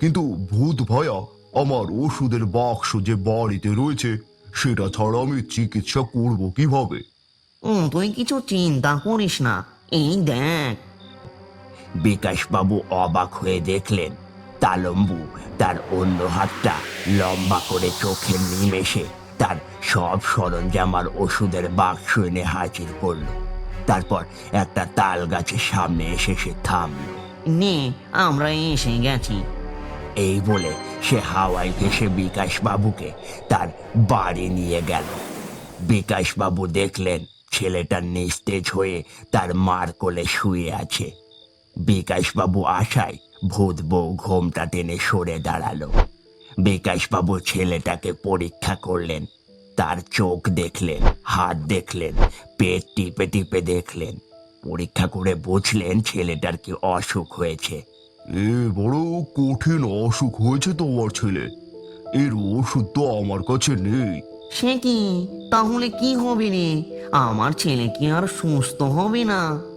কিন্তু ভূত ভয়া আমার ওষুধের বাক্স যে বাড়িতে রয়েছে সেটা ছাড়া আমি চিকিৎসা করব কীভাবে? তুই কিছু চিন্তা করিস না। এই দেখ। বিকাশবাবু অবাক হয়ে দেখলেন তালম্বু তার অন্য হাতটা লম্বা করে চোখের নিমেষে তার সব সরঞ্জাম আর ওষুধের বাক্স এনে হাজির করল। তারপর একটা তাল গাছের সামনে এসে সে থামলো। নে আমরা এসে গেছি। এই বলে সে হাওয়ায় ভেসে বিকাশবাবুকে তার বাড়ি নিয়ে গেল। বিকাশবাবু দেখলেন ছেলেটা নিস্তেজ হয়ে তার মার কোলে শুয়ে আছে। বিকাশবাবু আশায় ভূত বউ ঘোমটা টেনে সরে দাঁড়াল। বিকাশবাবু ছেলেটাকে পরীক্ষা করলেন। তার চোখ দেখলেন, হাত দেখলেন, পেট টিপে টিপে দেখলেন। পরীক্ষা করে বুঝলেন ছেলেটার কি অসুখ হয়েছে। এ বড় কঠিন অসুখ হয়েছে তোমার ছেলে। এর ওষুধ তো আমার কাছে নেই। সে কি? তাহলে কি হবে রে? আমার ছেলে কি আর সুস্থ হবে না? আমার